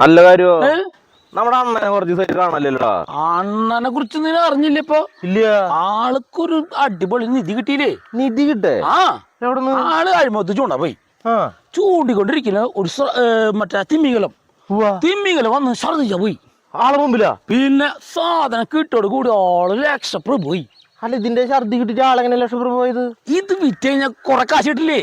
നല്ല കാര്യോ? നമ്മുടെ അണ്ണനെ കുറച്ച് ദിവസമായിട്ട് കാണല്ലോ അണ്ണനെ കുറിച്ച് നീ അറിഞ്ഞില്ല ഇപ്പൊ. ഇല്ല ആൾക്കൊരു അടിപൊളി നിധി കിട്ടിയില്ലേ? നിധി കിട്ടേ? ആ. എവിടെ ആൾ അഴിമത്ത് ചൂണ്ട പോയി ചൂണ്ടിക്കൊണ്ടിരിക്കുന്ന ഒരു മറ്റേ തിമ്മികലം. തിമ്മികലം വന്ന് ഛർദിച്ച പോയി. ആളെ മുമ്പിലാ? പിന്നെ സാധനം കിട്ടോട് കൂടി ആൾ ലക്ഷപ്രഭു പോയി. അല്ല ഇതിന്റെ ഛർദി കിട്ടിട്ട് ആളെങ്ങനെ ലക്ഷം രൂപ പോയത്? ഇത് വിറ്റ് കഴിഞ്ഞാൽ കൊറേ കാശ് കിട്ടില്ലേ?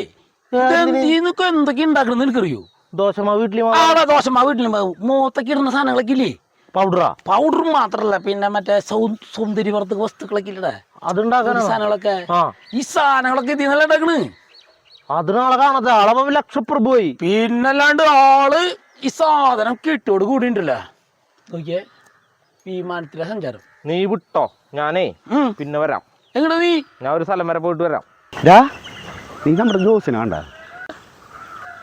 എന്തൊക്കെ ഉണ്ടാക്കണം എനിക്കറിയോ? ദോശമാവ് വീട്ടിൽ ആടാ ദോശമാവ് വീട്ടിലും മൂത്തൊക്കെ ഇടുന്ന സാധനങ്ങളൊക്കെ ഇല്ലേ? പൗഡറാ പൗഡർ മാത്രല്ല പിന്നെ മറ്റേ സൗ- സൗന്ദര്യവർദ്ധക വസ്തുക്കളൊക്കെ ഇല്ലടേ അതുണ്ടാക്കാനാ സാധനങ്ങളൊക്കെ. ഈ സാധനങ്ങളൊക്കെ ഇതിൽ നിന്നല്ല ഉണ്ടാക്കണ്? അതിനാളെ കാണാതെ ആളെ മുമ്പിൽ ലക്ഷപ്രഭു പോയി പിന്നല്ലാണ്ട് ആൾ ഈ സാധനം കിട്ടിയോട് കൂടി ഉണ്ടല്ലോ നോക്കിയേ വിമാനത്തിലെ സഞ്ചാരം. നീ വിട്ടോ ഞാനേ. പിന്നെ വരാം. എങ്ങനെ നീ? ഞാൻ ഒരു സ്ഥലം വരെ പോയിട്ട് വരാം. നീ നമ്മുടെ ജോസിനെ കണ്ട?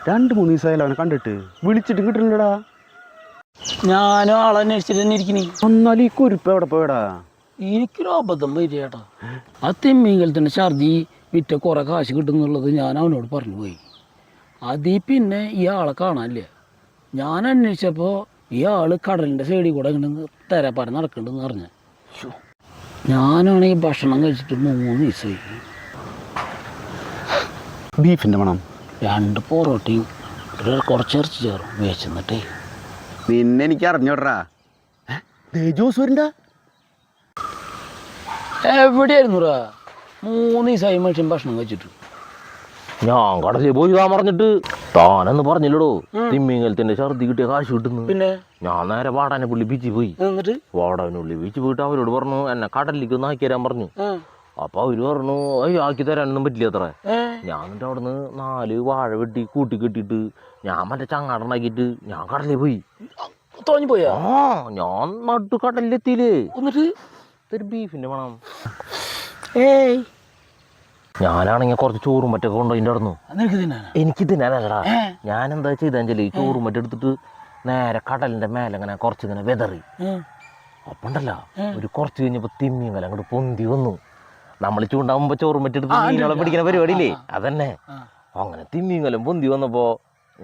രണ്ട് മൂന്ന് ദിവസമായാലും അവനെ കണ്ടിട്ട്. വിളിച്ചിട്ട് കിട്ടണില്ലടാ. ഞാനും ആളെ അന്വേഷിച്ചിട്ട് തന്നെ ഇരിക്കണി. എന്നാലും ഈ കുരിപ്പ് എവിടെ പോയടാ? എനിക്കൊരു അബദ്ധം വരിക ആ തന്നെ ഛർദി വിറ്റ കുറെ കാശ് കിട്ടുന്നുള്ളത് ഞാൻ അവനോട് പറഞ്ഞു പോയി. അതിൽ പിന്നെ ഈ ആളെ കാണാനില്ല. ഞാൻ അന്വേഷിച്ചപ്പോൾ ഈ ആൾ കടലിന്റെ സൈഡിൽ കൂടെ ഇങ്ങനെ തെരപ്പാരം നടക്കുന്നുണ്ടെന്ന് പറഞ്ഞു. ഞാനാണെങ്കിൽ ഭക്ഷണം കഴിച്ചിട്ട് മൂന്ന് ദിവസമായി. ബീഫിന്റെ മണം. രണ്ട് പൊറോട്ടയും ഒരു കുറച്ച് ഇറച്ചി ചേറും. വേച്ചെന്നിട്ടേ നിന്നെ എനിക്ക് അറിഞ്ഞോടാ വരണ്ട എവിടെയായിരുന്നുടാ മൂന്ന് ദിവസമായി മനുഷ്യൻ ഭക്ഷണം കഴിച്ചിട്ട്. ഞാൻ കടലിൽ പോയി താൻ പറഞ്ഞിട്ട് താനെന്ന് പറഞ്ഞില്ലടോ. തിമ്മിങ്ങലത്തിന്റെ ഛർദി കിട്ടിയ കാശ് കിട്ടുന്നു. പിന്നെ? ഞാൻ നേരെ വാടാനെ പുള്ളി ബീച്ചിൽ പോയി. എന്നിട്ട്? വാടാനുള്ളി ബീച്ചിൽ പോയിട്ട് അവരോട് പറഞ്ഞു എന്നെ കടലിലേക്ക് ഒന്ന് ആക്കി തരാൻ പറഞ്ഞു അപ്പൊ അവർ പറഞ്ഞു അയ്യോ ആക്കി തരാനൊന്നും പറ്റില്ല അത്ര. ഞാൻ എന്നിട്ട് അവിടുന്ന് നാല് വാഴ വെട്ടി കൂട്ടി കെട്ടിട്ട് ഞാൻ മറ്റേ ചങ്ങാടണ്ടാക്കിട്ട് ഞാൻ കടലിൽ പോയി. തോന്നി പോയാ? ആ ഞാൻ നട്ടു കടലിലെത്തിയില്ലേ. എന്നിട്ട്? ഇതൊരു ബീഫിന്റെ മണം. ഏയ്. ഞാനാണെങ്കിൽ കുറച്ച് ചോറും മറ്റൊക്കെ കൊണ്ടോ നിനക്ക് തിന്നാനാ? എനിക്ക് തിന്നാനല്ലടാ. ഞാൻ എന്താ ചെയ്താൽ ഈ ചോറും മറ്റെടുത്തിട്ട് നേരെ കടലിന്റെ മേലെ ഇങ്ങനെ കുറച്ച് ഇങ്ങനെ വെതറി. അപ്പൊണ്ടല്ല ഒരു കുറച്ച് കഴിഞ്ഞപ്പോ തിമ്മിങ്ങല അങ്ങോട്ട് പൊന്തി വന്നു. നമ്മൾ ചൂണ്ടാവുമ്പോ ചോറും പറ്റിയെടുത്ത് മീനുകളെ പിടിക്കുന്ന പരിപാടിയില്ലേ? അതന്നെ. അങ്ങനെ തിമ്മിങ്ങലം പൊന്തി വന്നപ്പോ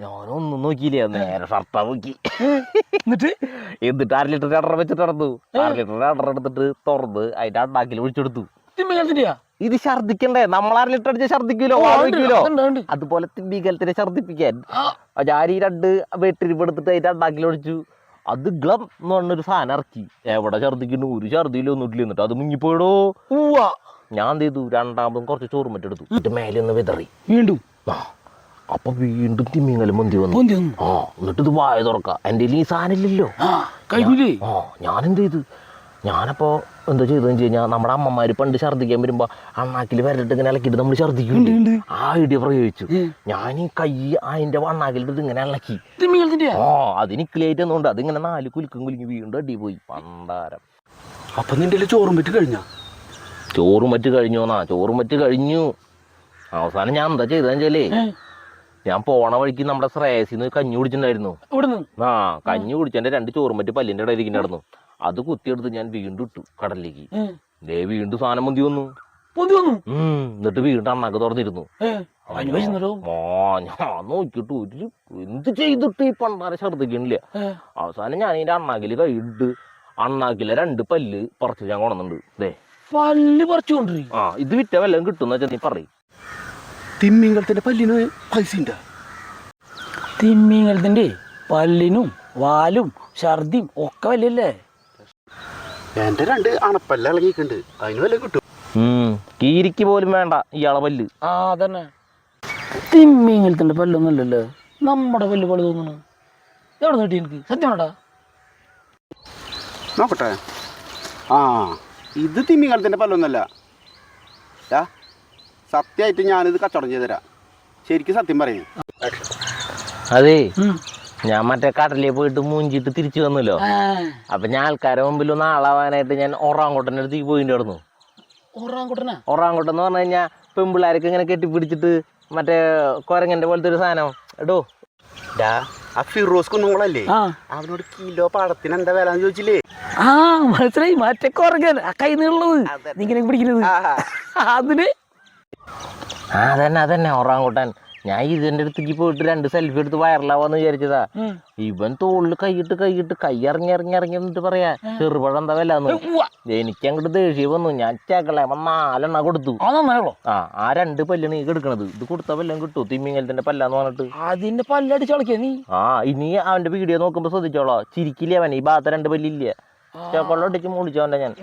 ഞാനൊന്നും നോക്കിയില്ലേ. നേരെ ഷർട്ടാ നോക്കി എന്നിട്ട്? എന്നിട്ട് അര ലിറ്റർ അടർ വെച്ചിട്ട് നടന്നു. അര ലിറ്റർ അടർ എടുത്തിട്ട് തുറന്ന് അതിന്റെ അണ്ടാക്കിൽ ഒഴിച്ചെടുത്തു. ഇത് ഛർദിക്കണ്ടേ നമ്മൾ അര ലിറ്റർ അടിച്ച ഛർദിക്കൂലോ വാങ്ങിക്കൂലോ. അതുപോലെ തിമ്മികലത്തിനെ ഛർദിപ്പിക്കാൻ ഞാൻ ഈ രണ്ട് വെട്ടിരിപ്പ് എടുത്തിട്ട് അതിന്റെ അണ്ടാക്കിൽ ഒഴിച്ചു. അത് ഗ്ലം എന്ന് പറഞ്ഞൊരു സാധനം ഇറക്കി. എവിടെ ഛർദിക്കുന്നു ഒരു ഛർദിയിലൊന്നും ഇട്ടില്ല. എന്നിട്ട് അത് മുങ്ങിപ്പോയിടോ. ഞാൻ എന്ത് ചെയ്തു രണ്ടാമതും കുറച്ച് ചോറും മറ്റെടുത്തു. ഇത് മേലെ ഒന്ന് വിതറി. വീണ്ടും? ആ. അപ്പൊ വീണ്ടും തിമ്മിങ്ങലും പൊന്തി വന്നു. പൊന്തി വന്നു. ആ എന്നിട്ട് ഇത് വായ തുറക്ക. എന്റെ ഈ സാധനം ഇല്ലല്ലോ ആ കഴിക്കൂലേ ആ ഞാൻ എന്ത് ചെയ്തു ഞാനപ്പോ എന്താ ചെയ്തു വെച്ച് കഴിഞ്ഞാൽ നമ്മുടെ അമ്മമാര് പണ്ട് ഛർദ്ദിക്കാൻ വരുമ്പോ അണ്ണാക്കിൽ വരട്ട് ഇങ്ങനെ ഇളക്കിയിട്ട് നമ്മൾ ഛർദ്ദിക്കുന്നുണ്ട്. ആ ഐഡിയ പ്രയോഗിച്ചു. ഞാൻ ഈ കൈ അതിന്റെ വണ്ണാക്കിലിട്ട് ഇങ്ങനെ ഇളക്കി. ഓ ആ അതിന് ക്ലിയേറ്റ് ഒന്നുണ്ട് അതിങ്ങനെ നാല് കുലുക്കും കുലുങ്ങി വീണ്ടും അടി പോയി പണ്ടാരം അപ്പൊ നിന്റെ ചോറും പറ്റി കഴിഞ്ഞ? ചോറും മറ്റ് കഴിഞ്ഞോന്നാ? ചോറും മറ്റ് കഴിഞ്ഞു. അവസാനം ഞാൻ എന്താ ചെയ്തതെന്ന് വെച്ചാലേ ഞാൻ പോണ വഴിക്ക് നമ്മുടെ ശ്രേയസിന്ന് കഞ്ഞി കുടിച്ചിട്ടുണ്ടായിരുന്നു. ആ കഞ്ഞി കുടിച്ചെന്റെ രണ്ട് ചോറും മറ്റ് പല്ലിന്റെ ഇടയിൽ നടന്നു അത് കുത്തിയെടുത്ത് ഞാൻ വീണ്ടും ഇട്ടു കടലിലേക്ക്. ദേ വീണ്ടും സാധനം മുന്തി വന്നു. പൊന്തി വന്നു? എന്നിട്ട് വീണ്ടും അണ്ണാക്ക് തുറന്നിരുന്നു. ആ ഞാൻ നോക്കിട്ട് ഒരു എന്ത് ചെയ്തിട്ട് ഈ പണ്ടാരെ ഛർദ്ദിക്കണില്ല അവസാനം ഞാൻ ഇതിന്റെ അണ്ണാക്കിൽ കൈയിട്ട് അണ്ണാക്കിലെ രണ്ട് പല്ല് പറിച്ച് ഞാൻ കൊണ്ടുണ്ട് ദേ പല്ല് പറിച്ചു ആ ഇത് വിറ്റ വല്ലതും കിട്ടുന്ന വെച്ചാൽ നീ പറയും. തിമ്മിങ്കലത്തിന്റെ പല്ലിന് പൈസ ഉണ്ട് തിമ്മിങ്ങലത്തിന്റെ പല്ലിനും വാലും ഛർദിയും ഒക്കെ വല്ലല്ലേ എന്റെ രണ്ട് അണപ്പല്ല ഇളകിയിട്ടുണ്ട്. അതിന് വല്ല കിട്ടും. കീരിക്ക് പോലും വേണ്ട ഇയാളെ പല്ല്. ആ അതന്നെ. തിമ്മിങ്ങലത്തിന്റെ പല്ലൊന്നും അല്ലല്ലോ. നമ്മുടെ പല്ല് പോലെ തോന്നുന്നു എവിടെ നീട്ടി എനിക്ക് സത്യമാടാ നോക്കട്ടെ. ആ ഇത് തിമ്മിങ്ങളത്തിന്റെ പല്ലൊന്നല്ല ഡാ സത്യമായിട്ട് ഞാനിത് കച്ചവടം ചെയ്തുതരാം ശരിക്കും സത്യം പറയുന്നു അതെ ഞാൻ മറ്റേ കടലിൽ പോയിട്ട് മൂഞ്ചിട്ട് തിരിച്ചു വന്നല്ലോ. അപ്പൊ ഞാൻ ആൾക്കാരെ മുമ്പിൽ ഒന്ന് ആളാവാനായിട്ട് ഞാൻ ഒറാങ്കോട്ടന്റെ അടുത്തേക്ക് പോയിട്ട് നടന്നു. ഒറാങ്കോട്ടൻ എന്ന് പറഞ്ഞു കഴിഞ്ഞാൽ പെമ്പിള്ളാരൊക്കെ ഇങ്ങനെ കെട്ടിപ്പിടിച്ചിട്ട് മറ്റേ കൊരങ്ങന്റെ പോലത്തെ ഒരു സാധനം. എടോ ഡാ ആ ഫിറോസ് ആ. അവനോട് കിലോ പാടത്തിന് എന്താ വില ചോദിച്ചില്ലേ? ആ മനസ്സിലായി. മറ്റേ കുറങ്ങൻ ആ കൈ നീളുള്ളത് നീ ഇങ്ങനെ പിടിക്കുന്നത് അതിന്? ആ അതന്നെ അതന്നെ ഒറാങ്കോട്ടൻ. ഞാൻ ഇതിന്റെ അടുത്തേക്ക് പോയിട്ട് രണ്ട് സെൽഫി എടുത്ത് വൈറലാവാന്ന് വിചാരിച്ചതാ. ഇവൻ തോളിൽ കൈയിട്ട് കൈയിട്ട് കൈ ഇറങ്ങി ഇറങ്ങി ഇറങ്ങി എന്നിട്ട് പറയാ ചെറുപഴം എന്താ വല്ലാന്ന് എനിക്ക് അങ്ങോട്ട് ദേഷ്യം വന്നു. ഞാൻ ചകളെ നാലെണ്ണ കൊടുത്തു. ആ ആ രണ്ട് പല്ലാണ് നീ എടുക്കണത് ഇത് കൊടുത്ത വല്ലതും കിട്ടും തിമ്മിങ്ങലത്തിന്റെ പല്ലാന്ന് പറഞ്ഞിട്ട്. അതിന്റെ പല്ലടിച്ച് കളിക്കാ നീ. ആ ഇനി അവന്റെ വീഡിയോ നോക്കുമ്പോ ശ്രദ്ധിച്ചോളോ. ചിരിക്കില്ല അവൻ? ഈ ഭാഗത്ത് രണ്ട് പല്ലില്ല? ചേക്കൊള്ള അടിച്ച് മുളിച്ചവന്റെ ഞാൻ.